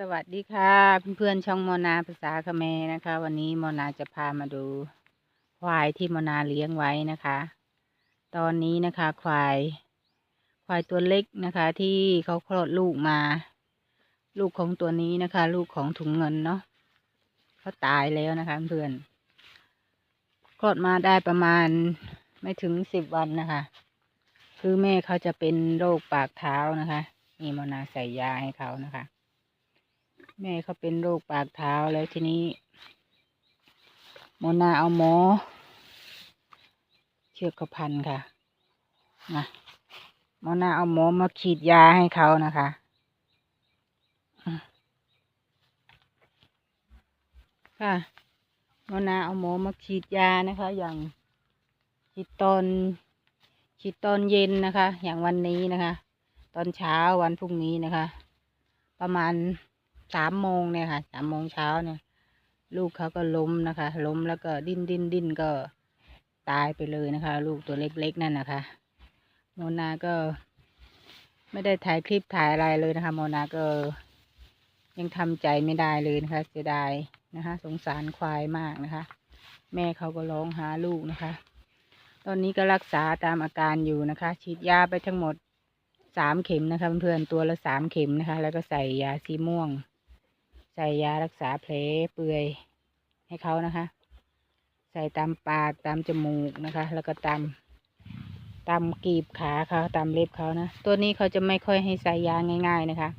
สวัสดีค่ะเพื่อนๆช่องโมนาภาษาคเมรนะคะ วันนี้โมนาจะพามาดู ควายที่โมนาเลี้ยงไว้นะคะ ตอนนี้นะคะ ควาย ควายตัวเล็กนะคะ ที่เขาคลอดลูกมา ลูกของตัวนี้นะคะ ลูกของถุงเงินเนาะเขาตายแล้วนะคะเพื่อนคลอดมาได้ประมาณไม่ถึงสิบวันนะคะ คือแม่เขาจะเป็นโรคปากเท้านะคะนี่โมนาใส่ยาให้เขานะคะ แม่เขาเป็นโรคปากเท้าแล้วทีนี้โมนาเอาหมอ เชือกเขาพันค่ะนะโมนาเอาหมอมาฉีดยาให้เขานะคะค่ะโมนาเอาหมอมาฉีดยานะคะ อย่างฉีดตอนฉีดตอนเย็นนะคะ อย่างวันนี้นะคะ ตอนเช้าวันพรุ่งนี้นะคะ ประมาณ สามโมงเนี่ยค่ะสามโมงเช้าเนี่ย ลูกเขาก็ล้มนะคะ ล้มแล้วก็ดิ้นดิ้นดิ้นก็ตายไปเลยนะคะ ลูกตัวเล็กๆนั่นนะคะโมนาก็ ไม่ได้ถ่ายคลิปถ่ายอะไรเลยนะคะโมนาก็ ยังทำใจไม่ได้เลยนะคะเสียดายนะคะ สงสารควายมากนะคะ แม่เขาก็ร้องหาลูกนะคะ ตอนนี้ก็รักษาตามอาการอยู่นะคะ ฉีดยาไปทั้งหมดสามเข็มนะคะเพื่อนๆตัวละสามเข็มนะคะ แล้วก็ใส่ยาสีม่วง ใส่ยารักษาแผลเปื่อยให้เขานะคะ ใส่ตามปากตามจมูกนะคะ แล้วก็ตามตามกีบขาเขาตามเล็บเขานะตัวนี้เขาจะไม่ค่อยให้ใส่ยาง่าย ๆนะคะ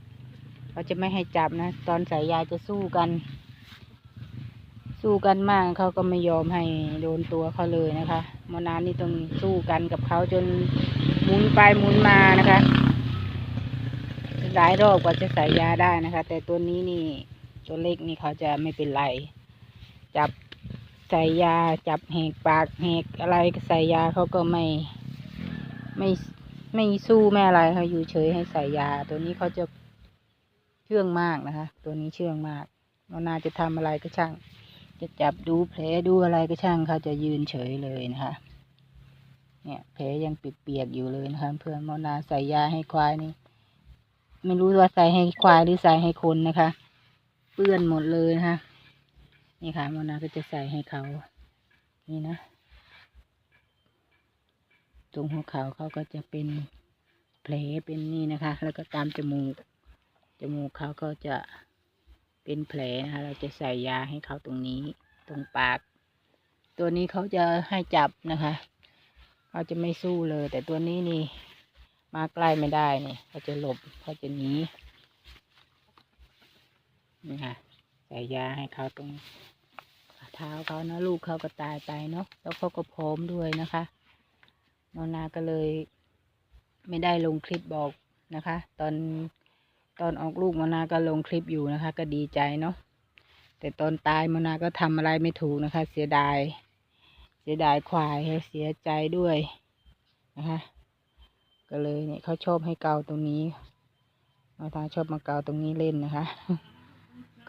เขาจะไม่ให้จับนะ ตอนใส่ยาจะสู้กัน สู้กันมากเขาก็ไม่ยอมให้โดนตัวเขาเลยนะคะโมนานนี่ต้องสู้กันกับเขาจนหมุนไปหมุนมานะคะหลายรอบกว่าจะใส่ยาได้นะคะ แต่ตัวนี้นี่ ตัวเล็กนี่เขาจะไม่เป็นไร จับใส่ยาจับแหกปากแหกอะไรใส่ยาเขาก็ไม่ไม่ไม่สู้ไม่อะไรเขาอยู่เฉยให้ใส่ยา ตัวนี้เขาจะเชื่องมากนะคะ ตัวนี้เชื่องมากเราน่าจะทำอะไรก็ช่าง จะจับดูแผลดูอะไรก็ช่างเขาจะยืนเฉยเลยนะคะเนี่ยแผลยังเปียกๆอยู่เลยนะคะเพื่อนมอนาใส่ยาให้ควายนี่ ไม่รู้ว่าใส่ให้ควายหรือใส่ให้คนนะคะ เปื้อนหมดเลยนะคะนี่ค่ะมอนาก็จะใส่ให้เขานี่นะ ตรงหัวเขาเขาก็จะเป็นแผลเป็นนี่นะคะ แล้วก็ตามจมูก จมูกเขาก็จะเป็นแผลนะคะ เราจะใส่ยาให้เขาตรงนี้ ตรงปาก ตัวนี้เขาจะให้จับนะคะเขาจะไม่สู้เลย แต่ตัวนี้นี่มาใกล้ไม่ได้นี่เขาจะหลบเขาจะหนี นี่ค่ะใส่ยาให้เขาตรงเท้าเขานะลูกเขาก็ตายไปเนาะแล้วเขาก็พร้อมด้วยนะคะโนนาก็เลย ไม่ได้ลงคลิปบอกนะคะ ตอนตอนออกลูกมนาก็ลงคลิปอยู่นะคะ ก็ดีใจเนาะแต่ตอนตายมนาก็ทำอะไรไม่ถูกนะคะ เสียดาย เสียดายควายเสียใจด้วยนะคะก็เลยเนี่ยเขาชอบให้เกาตรงนี้มาทางชอบมาเกาตรงนี้เล่นนะคะ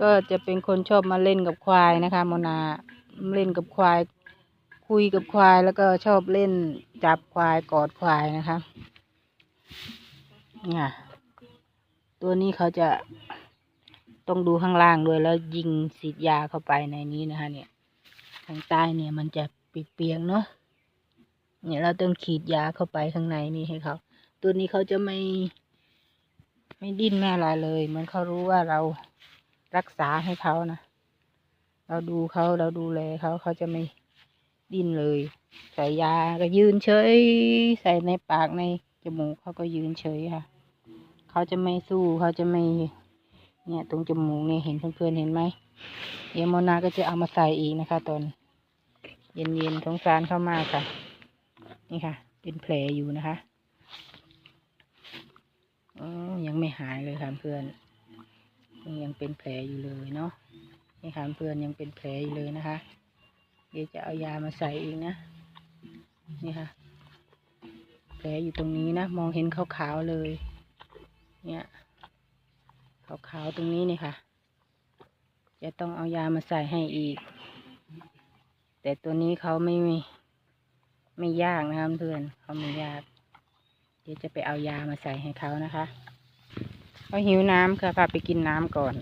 ก็จะเป็นคนชอบมาเล่นกับควายนะคะโมนาเล่นกับควาย คุยกับควายแล้วก็ชอบเล่นจับควายกอดควายนะคะเนี่ยตัวนี้เขาจะต้องดูข้างล่างด้วยแล้วยิงสีดยาเข้าไปในนี้นะคะ เนี่ยทางใต้เนี่ยมันจะเปียกเนาะเนี่ยเราต้องฉีดยาเข้าไปข้างในนี่ให้เขาตัวนี้เขาจะไม่ ไม่ดิ้นแม่อะไรเลยเหมือนเขารู้ว่าเรา รักษาให้เขานะ เราดูเขาเราดูแลเขาเขาจะไม่ดิ้นเลย ใส่ยาก็ยืนเฉย ใส่ในปากในจมูกเขาก็ยืนเฉยค่ะ เขาจะไม่สู้เขาจะไม่ เนี่ย ตรงจมูกเนี่ยเห็นเพื่อนๆเห็นไหมเดี๋ยวโมนาก็จะเอามาใส่อีกนะคะตอนเย็นๆสงสารเข้ามากค่ะ นี่ค่ะ เป็นแผลอยู่นะคะอ๋อยังไม่หายเลยค่ะเพื่อน ยังเป็นแผลอยู่เลยเนาะนี่ค่ะเพื่อนยังเป็นแผลอยู่เลยนะคะ เดี๋ยวจะเอายามาใส่อีกนะ นี่ค่ะ แผลอยู่ตรงนี้นะ มองเห็นขาวๆเลย เนี่ยขาวๆตรงนี้นี่ค่ะ จะต้องเอายามาใส่ให้อีก แต่ตัวนี้เขาไม่มีไม่ยากนะคะเพื่อนเขาไม่ยาก เดี๋ยวจะไปเอายามาใส่ให้เขานะคะ เขาหิวน้ำค่ะพาไปกินน้ำก่อน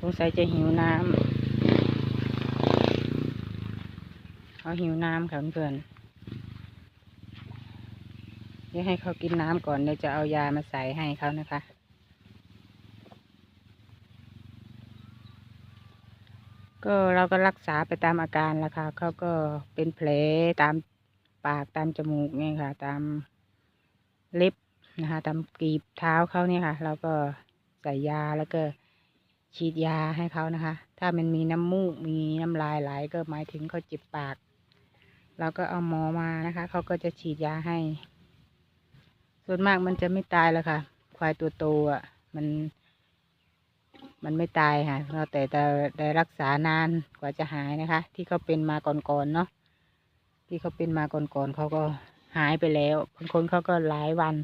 สงสัยจะหิวน้ำเขาหิวน้ำค่ะเพื่อนเดี๋ยวให้เขากินน้ำก่อนเดี๋ยวจะเอายามาใส่ให้เขานะคะก็เราก็รักษาไปตามอาการแล้วค่ะเขาก็เป็นแผลตามปากตามจมูกเนี่ยค่ะ ตามเล็บ นะคะตามกรีบเท้าเขาเนี่ยค่ะ เราก็ใส่ยาแล้วก็ฉีดยาให้เขานะคะ ถ้ามันมีน้ำมูกมีน้ำลายไหลก็หมายถึงเขาเจ็บปาก เราก็เอาหมอมานะคะเขาก็จะฉีดยาให้ ส่วนมากมันจะไม่ตายแล้วค่ะ ควายตัวโตอะมัน มันไม่ตายค่ะเราแต่แต่ได้รักษานานกว่าจะหายนะคะ ที่เขาเป็นมาก่อนๆเนาะที่เขาเป็นมาก่อนๆเขาก็หายไปแล้วบางคนเขาก็หลายวัน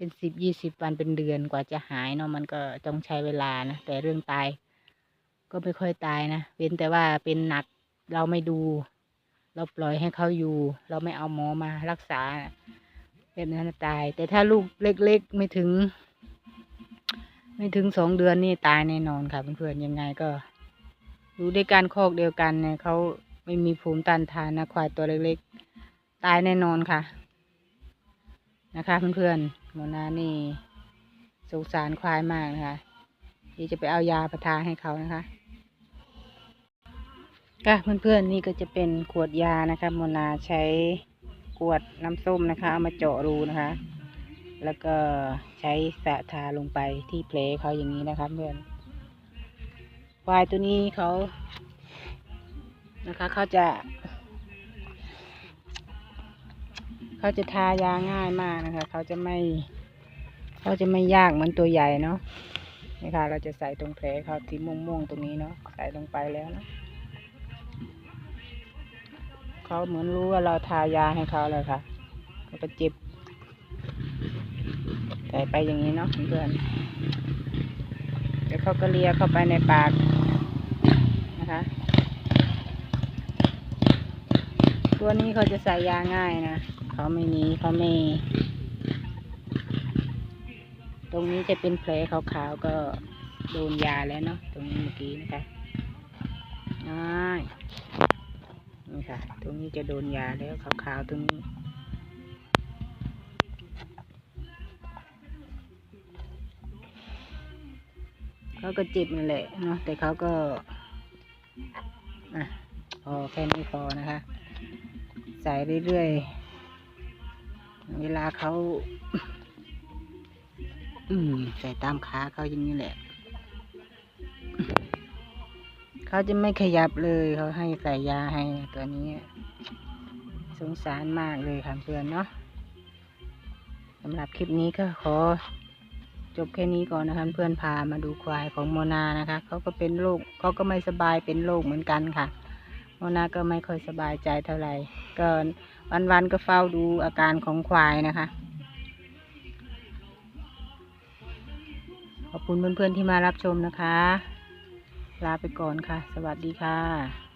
เป็นสิบยี่สิบวันเป็นเดือนกว่าจะหายเนาะมันก็ต้องใช้เวลานะแต่เรื่องตาย ก็ไม่ค่อยตายนะเว้นแต่ว่าเป็นหนักเราไม่ดู เราปล่อยให้เขาอยู่ เราไม่เอาหมอมารักษาแบบนั้นตาย แต่ถ้าลูกเล็ก ๆ ไม่ถึง ไม่ถึงสองเดือนนี่ตายแน่นอนค่ะเพื่อนๆยังไงก็อยู่ด้วยกันคอกเดียวกันเนี่ยเขาไม่มีภูมิต้านทานนะควายตัวเล็ก ๆ ตายแน่นอนค่ะ นะคะเพื่อนๆ หมนานี่สงสารควายมากนะคะที่จะไปเอายาประทานให้เขานะคะค่ะเพื่อนๆนี่ก็จะเป็นขวดยานะคะโมนาใช้ขวดน้ำส้มนะคะ เอามาเจาะรูนะคะ แล้วก็ใช้สะทาลงไปที่แผลเขาอย่างนี้นะคะเพื่อนควายตัวนี้เขานะคะเขาจะ เขาจะทายาง่ายมากนะคะ เขาจะไม่ เขาจะไม่ยากเหมือนตัวใหญ่เนาะนี่ค่ะ เราจะใส่ตรงแผลเขาที่ม่วงๆตรงนี้เนาะใส่ลงไปแล้วนะเขาเหมือนรู้ว่าเราทายาให้เขาเลยค่ะเขาก็เจ็บใส่ไปอย่างนี้เนาะเพื่อนเดี๋ยวเขาก็เลียเข้าไปในปากนะคะตัวนี้เขาจะใส่ยาง่ายนะ เขาไม่หนีเขาไม่ ตรงนี้จะเป็นแผลขาวๆก็โดนยาแล้วเนาะตรงนี้เมื่อกี้นะคะง่ายนี่ค่ะ ตรงนี้จะโดนยาแล้วขาวๆตรงนี้เขาก็เจ็บนั่นแหละเนาะแต่เขาก็อะพอแค่นี้พอนะคะ ใส่เรื่อยๆ เวลาเขาอืมใส่ตามขาเขาอย่างนี้แหละ เขาจะไม่ขยับเลย เขาให้ใส่ยาให้ตัวนี้ สงสารมากเลยค่ะเพื่อนเนาะสำหรับคลิปนี้ก็ขอ จบแค่นี้ก่อนนะคะเพื่อนพามาดูควายของโมนานะคะเขาก็เป็นโรคเขาก็ไม่สบายเป็นโรคเหมือนกันค่ะ โมนาก็ไม่ค่อยสบายใจเท่าไหร่ก็ วันๆก็เฝ้าดูอาการของควายนะคะ ขอบคุณเพื่อนๆที่มารับชมนะคะ ลาไปก่อนค่ะ สวัสดีค่ะ